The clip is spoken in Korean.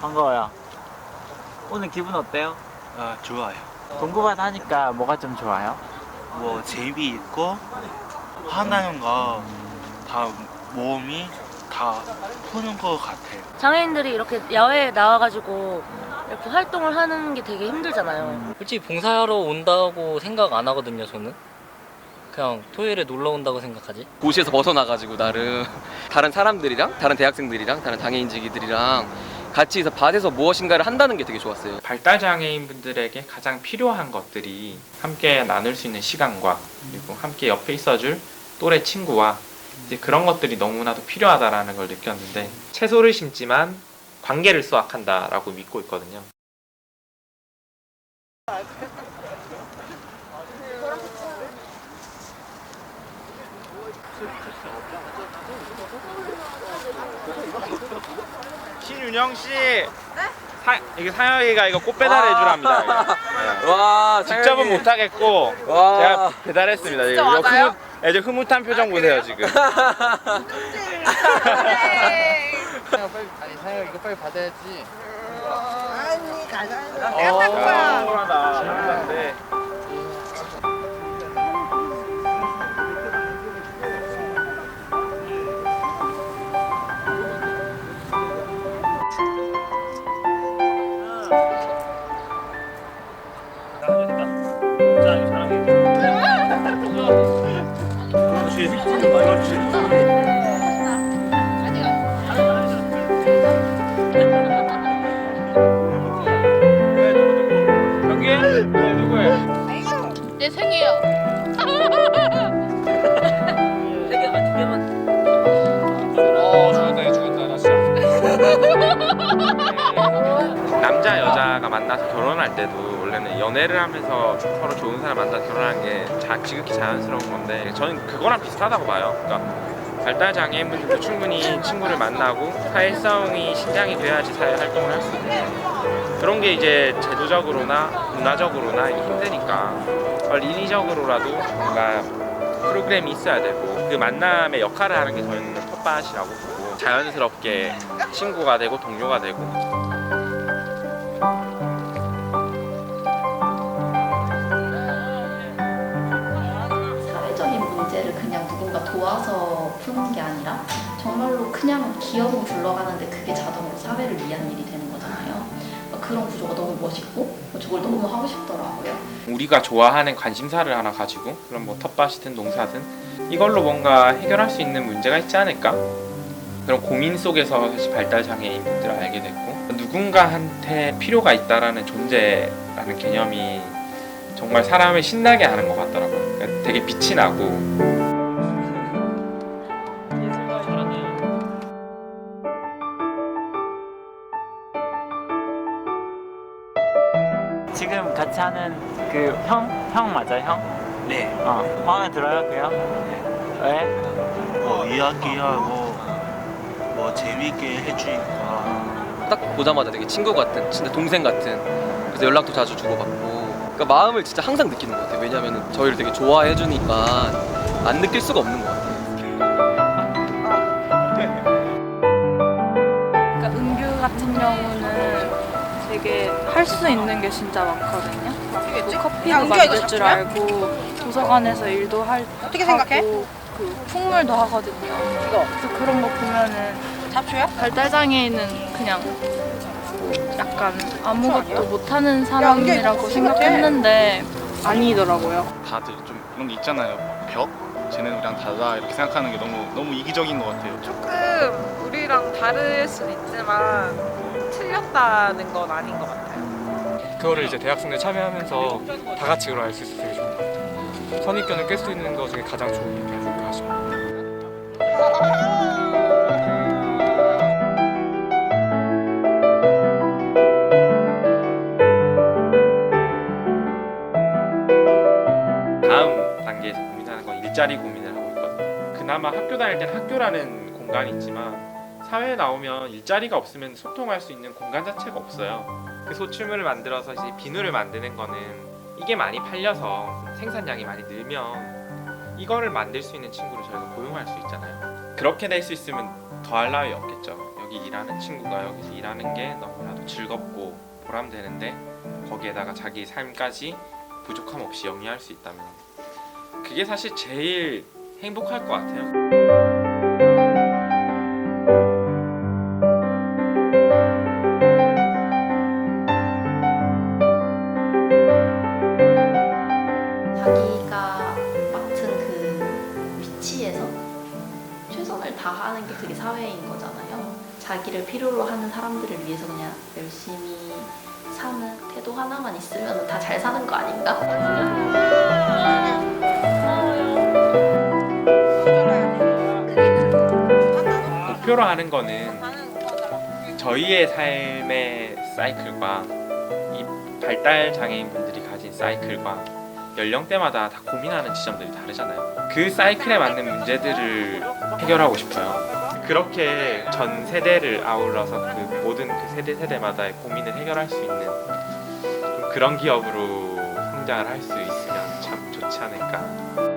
반가워요. 오늘 기분 어때요? 아 좋아요. 동구바다 하니까 뭐가 좀 좋아요? 뭐 재미있고 화나는 거다 몸이 다 푸는 것 같아요. 장애인들이 이렇게 야외에 나와가지고 이렇게 활동을 하는 게 되게 힘들잖아요. 솔직히 봉사하러 온다고 생각 안 하거든요, 저는. 그냥 토요일에 놀러 온다고 생각하지. 도시에서 벗어나가지고 나름 다른 사람들이랑 다른 대학생들이랑 다른 장애인지기들이랑 같이 있어 밭에서 무엇인가를 한다는 게 되게 좋았어요. 발달 장애인 분들에게 가장 필요한 것들이 함께 나눌 수 있는 시간과 그리고 함께 옆에 있어줄 또래 친구와 이제 그런 것들이 너무나도 필요하다라는 걸 느꼈는데 채소를 심지만 관계를 수확한다라고 믿고 있거든요. 신윤영 씨, 사, 이게 상혁이가 이거 꽃 배달해 주랍니다. 와 직접은 못 하겠고 와. 제가 배달했습니다. 진짜 이거 맞아요? 흐뭇, 예, 저 흐뭇한 표정 보세요 지금. 아니 사영 이거 빨리 받아야지. 아니 가자. 아, 억울하다. 감사한데. 내 생이에요. 남자 여자가 만나서 결혼할 때도 원래는 연애를 하면서 서로 좋은 사람 만나서 결혼하는 게 자, 지극히 자연스러운 건데 저는 그거랑 비슷하다고 봐요. 그러니까 발달 장애인분들도 충분히 친구를 만나고 사회성이 신장이 돼야지 사회 활동을 할 수 있는 그런 게 이제 제도적으로나 문화적으로나 힘드니까 빨리 인위적으로라도 뭔가 프로그램이 있어야 되고 그 만남의 역할을 하는 게 저희는 텃밭이라고 보고 자연스럽게 친구가 되고 동료가 되고 문제를 그냥 누군가 도와서 푸는 게 아니라 정말로 그냥 기업은 굴러가는데 그게 자동으로 사회를 위한 일이 되는 거잖아요. 그러니까 그런 구조가 너무 멋있고 저걸 너무 하고 싶더라고요. 우리가 좋아하는 관심사를 하나 가지고 그럼 뭐 텃밭이든 농사든 이걸로 뭔가 해결할 수 있는 문제가 있지 않을까? 그런 고민 속에서 사실 발달 장애인 분들을 알게 됐고 누군가한테 필요가 있다라는 존재라는 개념이 정말 사람을 신나게 하는 것 같더라고요. 그러니까 되게 빛이 나고 지금 같이 하는 그 형? 형 맞아요, 형? 네. 어. 마음에 들어요, 그 형? 왜? 뭐 이야기하고 뭐 재밌게 해주니까 딱 보자마자 되게 친구 같은 진짜 동생 같은 그래서 연락도 자주 주고받고 그러니까 마음을 진짜 항상 느끼는 것 같아요. 왜냐하면 저희를 되게 좋아해 주니까 안 느낄 수가 없는 것 같아요. 그러니까 은규 같은 경우는 되게 할 수 있는 게 진짜 많거든요. 뭐 커피도 야, 은규야, 이거 만들 줄? 알고 도서관에서 일도 할 어떻게 생각해? 하고 그 풍물도 하거든요. 이거 그래서 그런 거 보면은 잡초야? 발달 장애인은 그냥 뭐 약간 아무것도 못하는 사람이라고 생각했는데 아니더라고요. 다들 좀 그런 게 있잖아요. 막 벽? 쟤네는 우리랑 다르다 이렇게 생각하는 게 너무 너무 이기적인 것 같아요. 조금 우리랑 다를 수는 있지만 틀렸다는 건 아닌 것 같아요. 그거를 이제 대학생들 참여하면서 다 같이 그걸 알수 있어서 되게 좋은 것 같아요. 선입견을 깰 수 있는 것 중에 가장 좋은 일이라고 생각하시 일자리 고민을 하고 있거든요. 그나마 학교 다닐 땐 학교라는 공간이 있지만 사회에 나오면 일자리가 없으면 소통할 수 있는 공간 자체가 없어요. 그 소출물을 만들어서 이제 비누를 만드는 거는 이게 많이 팔려서 생산량이 많이 늘면 이거를 만들 수 있는 친구를 저희가 고용할 수 있잖아요. 그렇게 될 수 있으면 더할 나위 없겠죠. 여기 일하는 친구가 여기서 일하는 게 너무나도 즐겁고 보람되는데 거기에다가 자기 삶까지 부족함 없이 영위할 수 있다면 그게 사실 제일 행복할 것 같아요. 자기가 맡은 그 위치에서 최선을 다하는 게 그게 사회인 거잖아요. 자기를 필요로 하는 사람들을 위해서 그냥 열심히 사는 태도 하나만 있으면 다 잘 사는 거 아닌가? 목표로 하는 거는 저희의 삶의 사이클과 이 발달 장애인 분들이 가진 사이클과 연령대마다 다 고민하는 지점들이 다르잖아요. 그 사이클에 맞는 문제들을 해결하고 싶어요. 그렇게 전 세대를 아울러서 그 모든 그 세대 세대마다의 고민을 해결할 수 있는 좀 그런 기업으로 성장을 할 수 있으면 참 좋지 않을까.